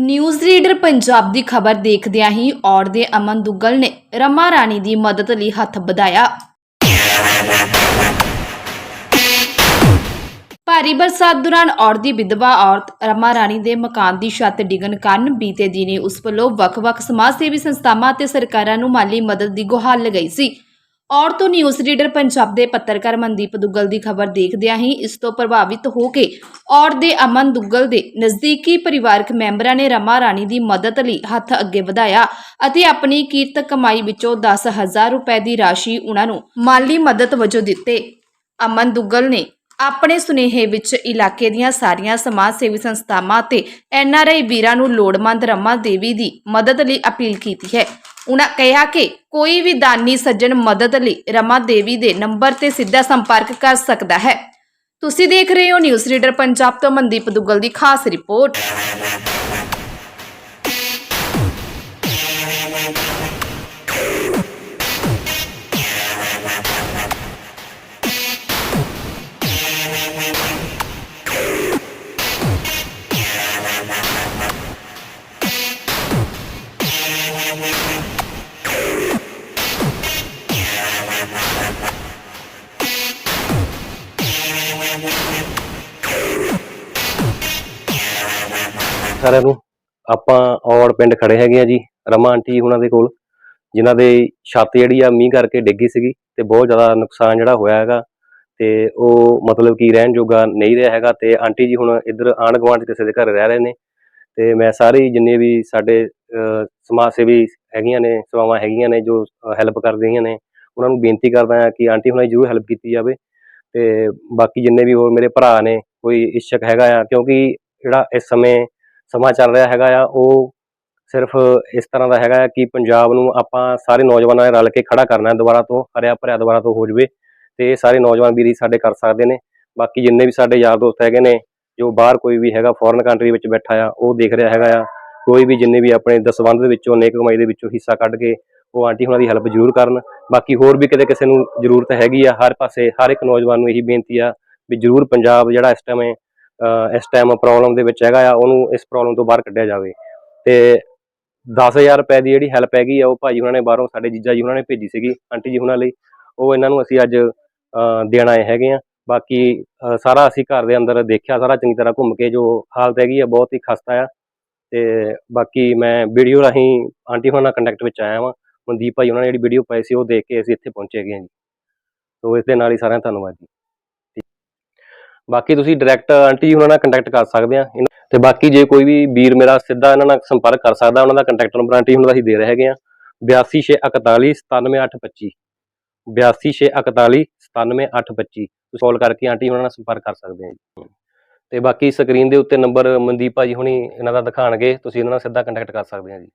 News reader Punjab ਦੀ ਖਬਰ ਦੇਖਦਿਆਂ ਹੀ ਔਰ ਦੇ ਅਮਨ ਦੁੱਗਲ ਨੇ ਰਮਾ ਰਾਣੀ ਦੀ ਮਦਦ ਲਈ ਹੱਥ ਵਧਾਇਆ। ਭਾਰੀ ਬਰਸਾਤ ਦੌਰਾਨ ਔਰ ਦੀ ਵਿਧਵਾ ਔਰਤ ਰਮਾ ਰਾਣੀ ਦੇ ਮਕਾਨ ਦੀ ਛੱਤ ਡਿੱਗਣ ਕਾਰਨ ਬੀਤੇ ਦਿਨੇ ਉਸ ਵੱਲੋਂ ਵੱਖ-ਵੱਖ ਸਮਾਜ ਸੇਵੀ ਸੰਸਥਾਵਾਂ ਅਤੇ ਸਰਕਾਰਾਂ ਨੂੰ ਮਾਲੀ ਮਦਦ ਦੀ ਗੁਹਾਰ ਲਗਾਈ ਸੀ। ਔਰ ਨਿਊਜ਼ ਰੀਡਰ ਪੰਜਾਬ ਦੇ ਪੱਤਰਕਾਰ ਮਨਦੀਪ ਦੁੱਗਲ ਦੀ ਖਬਰ ਦੇਖਦਿਆਂ ਹੀ ਇਸ ਤੋਂ ਪ੍ਰਭਾਵਿਤ ਹੋ ਕੇ ਔਰ ਦੇ ਅਮਨ ਦੁੱਗਲ ਦੇ ਨਜ਼ਦੀਕੀ ਪਰਿਵਾਰਕ ਮੈਂਬਰਾਂ ਨੇ ਰਮਾ ਰਾਣੀ ਦੀ ਮਦਦ ਲਈ ਹੱਥ ਅੱਗੇ ਵਧਾਇਆ ਅਤੇ ਆਪਣੀ ਕੀਰਤ ਕਮਾਈ ਵਿੱਚੋਂ 10000 ਰੁਪਏ ਦੀ ਰਾਸ਼ੀ ਉਹਨਾਂ ਨੂੰ ਮਾਲੀ ਮਦਦ ਵਜੋਂ ਦਿੱਤੇ। ਅਮਨ ਦੁੱਗਲ ਨੇ ਆਪਣੇ ਸੁਨੇਹੇ ਵਿੱਚ ਇਲਾਕੇ ਦੀਆਂ ਸਾਰੀਆਂ ਸਮਾਜ ਸੇਵੀ ਸੰਸਥਾਵਾਂ ਤੇ ਐਨਆਰਆਈ ਵੀਰਾਂ ਨੂੰ ਲੋੜਵੰਦ ਰਮਾ ਦੇਵੀ ਦੀ ਮਦਦ ਲਈ ਅਪੀਲ ਕੀਤੀ ਹੈ। ਉਹਨਾਂ ਕਿਹਾ ਕਿ ਕੋਈ ਵੀ ਦਾਨੀ ਸੱਜਣ ਮਦਦ ਲਈ ਰਮਾ ਦੇਵੀ ਦੇ ਨੰਬਰ ਤੇ ਸਿੱਧਾ ਸੰਪਰਕ ਕਰ ਸਕਦਾ ਹੈ। ਤੁਸੀਂ ਦੇਖ ਰਹੇ ਹੋ ਨਿਊਜ਼ ਰੀਡਰ ਪੰਜਾਬ ਤੋਂ ਮਨਦੀਪ ਦੁੱਗਲ ਦੀ ਖਾਸ ਰਿਪੋਰਟ। ਸਾਰਿਆਂ ਨੂੰ। ਆਪਾਂ ਔੜ ਪਿੰਡ ਖੜੇ ਹੈਗੇ ਆ ਜੀ, ਰਮਾ ਆਂਟੀ ਜੀ ਉਹਨਾਂ ਦੇ ਕੋਲ, ਜਿਨ੍ਹਾਂ ਦੇ ਛੱਤ ਜਿਹੜੀ ਆ ਮੀਂਹ ਕਰਕੇ ਡਿੱਗੀ ਸੀਗੀ ਤੇ ਬਹੁਤ ਜ਼ਿਆਦਾ ਨੁਕਸਾਨ ਜਿਹੜਾ ਹੋਇਆ ਹੈਗਾ। ਤੇ ਉਹ ਮਤਲਬ ਕਿ ਰਹਿਣ ਜੋਗਾ ਨਹੀਂ ਰਿਹਾ ਹੈਗਾ ਤੇ ਆਂਟੀ ਜੀ ਹੁਣ ਇੱਧਰ ਆਂਢ ਗੁਆਂਢ ਕਿਸੇ ਦੇ ਘਰ ਰਹਿ ਰਹੇ ਨੇ। ਤੇ ਮੈਂ ਸਾਰੇ ਜਿੰਨੇ ਵੀ ਸਾਡੇ ਸਮਾਜ ਸੇਵੀ ਹੈਗੀਆਂ ਨੇ, ਸੇਵਾਵਾਂ ਹੈਗੀਆਂ ਨੇ ਜੋ ਹੈਲਪ ਕਰਦੀਆਂ ਨੇ, ਉਹਨਾਂ ਨੂੰ ਬੇਨਤੀ ਕਰਦਾ ਹਾਂ ਕਿ ਆਂਟੀ ਹੁਣਾਂ ਦੀ ਜ਼ਰੂਰ ਹੈਲਪ ਕੀਤੀ ਜਾਵੇ। ਤੇ ਬਾਕੀ ਜਿੰਨੇ ਵੀ ਹੋਰ ਮੇਰੇ ਭਰਾ ਨੇ, ਕੋਈ ਇੱਛਕ ਹੈਗਾ ਆ, ਕਿਉਂਕਿ ਜਿਹੜਾ ਇਸ ਸਮੇਂ ਸਮਾਂ ਚੱਲ ਰਿਹਾ ਹੈਗਾ ਆ, ਉਹ ਸਿਰਫ ਇਸ ਤਰ੍ਹਾਂ ਦਾ ਹੈਗਾ ਆ ਕਿ ਪੰਜਾਬ ਨੂੰ ਆਪਾਂ ਸਾਰੇ ਨੌਜਵਾਨਾਂ ਨੇ ਰਲ ਕੇ ਖੜਾ ਕਰਨਾ ਦੁਬਾਰਾ ਤੋਂ, ਹਰਿਆ ਭਰਿਆ ਦੁਬਾਰਾ ਤੋਂ ਹੋ ਜਵੇ ਤੇ ਇਹ ਸਾਰੇ ਨੌਜਵਾਨ ਵੀਰ ਸਾਡੇ ਕਰ ਸਕਦੇ ਨੇ। ਬਾਕੀ ਜਿੰਨੇ ਵੀ ਸਾਡੇ ਯਾਰ ਦੋਸਤ ਹੈਗੇ ਨੇ, ਜੋ ਬਾਹਰ ਕੋਈ ਵੀ ਹੈਗਾ ਫੋਰਨ ਕੰਟਰੀ ਵਿੱਚ ਬੈਠਾ ਆ, ਉਹ ਦੇਖ ਰਿਹਾ ਹੈਗਾ ਆ, ਕੋਈ ਵੀ ਜਿੰਨੇ ਵੀ ਆਪਣੇ ਦਸਵੰਧ ਦੇ ਵਿੱਚੋਂ, ਨੇਕ ਕਮਾਈ ਦੇ ਵਿੱਚੋਂ ਹਿੱਸਾ ਕੱਢ ਕੇ ਉਹ ਆਂਟੀ ਹੁਣਾਂ ਦੀ ਹੈਲਪ ਜ਼ਰੂਰ ਕਰਨ। ਬਾਕੀ ਹੋਰ ਵੀ ਕਿਤੇ ਕਿਸੇ ਨੂੰ ਜ਼ਰੂਰਤ ਹੈਗੀ ਆ, ਹਰ ਪਾਸੇ ਹਰ ਇੱਕ ਨੌਜਵਾਨ ਨੂੰ ਇਹੀ ਬੇਨਤੀ ਆ ਵੀ ਜ਼ਰੂਰ ਪੰਜਾਬ ਜਿਹੜਾ ਇਸ ਟਾਈਮ ਅਹ ਇਸ ਟਾਈਮ ਪ੍ਰੋਬਲਮ ਦੇ ਵਿੱਚ ਹੈਗਾ ਆ, ਉਹਨੂੰ ਇਸ ਪ੍ਰੋਬਲਮ ਤੋਂ ਬਾਹਰ ਕੱਢਿਆ ਜਾਵੇ। ਤੇ 10000 ਰੁਪਏ ਦੀ ਜਿਹੜੀ ਹੈਲਪ ਹੈਗੀ ਆ, ਉਹ ਭਾਜੀ ਉਹਨਾਂ ਨੇ ਬਾਹਰੋਂ ਸਾਡੇ ਜੀਜਾ ਜੀ ਉਹਨਾਂ ਨੇ ਭੇਜੀ ਸੀਗੀ, ਆਂਟੀ ਜੀ ਉਹਨਾਂ ਲਈ। ਉਹ ਇਹਨਾਂ ਨੂੰ ਅਸੀਂ ਅੱਜ, ਅਹ ਦੇਣ ਆਏ ਹੈਗੇ ਆ। ਬਾਕੀ ਸਾਰਾ ਅਸੀਂ ਘਰ ਦੇ ਅੰਦਰ ਦੇਖਿਆ, ਸਾਰਾ ਚੰਗੀ ਤਰ੍ਹਾਂ ਘੁੰਮ ਕੇ ਜੋ ਹਾਲਤ ਹੈਗੀ ਆ, ਬਹੁਤ ਹੀ ਖਸਤਾ ਆ। ਤੇ ਬਾਕੀ ਮੈਂ ਵੀਡੀਓ ਰਾਹੀਂ ਆਂਟੀ ਉਹਨਾਂ ਨਾਲ ਕੰਟੈਕਟ ਵਿੱਚ ਆਇਆ ਵਾਂ। ਮਨਦੀਪ ਭਾਈ ਉਹਨਾਂ ਨੇ ਜਿਹੜੀ ਵੀਡੀਓ ਪਾਈ ਸੀ, ਉਹ ਦੇਖ ਕੇ ਅਸੀਂ ਇੱਥੇ ਪਹੁੰਚੇ ਹੈਗੇ ਹਾਂ ਜੀ। ਸੋ ਇਸ ਦੇ ਨਾਲ ਹੀ ਸਾਰਿਆਂ ਦਾ ਧੰਨਵਾਦ ਜੀ। ਬਾਕੀ ਤੁਸੀਂ ਡਾਇਰੈਕਟ ਆਂਟੀ ਉਹਨਾਂ ਨਾਲ ਕੰਟੈਕਟ ਕਰ ਸਕਦੇ ਆ। ਤੇ ਬਾਕੀ ਜੇ ਕੋਈ ਵੀ ਵੀਰ ਮੇਰਾ ਸਿੱਧਾ ਇਹਨਾਂ ਨਾਲ ਸੰਪਰਕ ਕਰ ਸਕਦਾ, ਉਹਨਾਂ ਦਾ ਕੰਟੈਕਟ ਨੰਬਰ ਆਂਟੀ ਉਹਨਾਂ ਦਾ ਅਸੀਂ ਦੇ ਰਹੇ ਹੈਗੇ ਆ। 8261 97825 8261 97825 ਤੁਸੀਂ ਕਾਲ ਕਰਕੇ ਆਂਟੀ ਉਹਨਾਂ ਨਾਲ ਸੰਪਰਕ ਕਰ ਸਕਦੇ ਆ ਜੀ। ਤੇ ਬਾਕੀ ਸਕਰੀਨ ਦੇ ਉੱਤੇ ਨੰਬਰ ਮਨਦੀਪ ਭਾਜੀ ਹੁਣੀ ਇਹਨਾਂ ਦਾ ਦਿਖਾਣਗੇ, ਤੁਸੀਂ ਇਹਨਾਂ ਨਾਲ ਸਿੱਧਾ ਕੰਟੈਕਟ ਕਰ ਸਕਦੇ ਆ ਜੀ।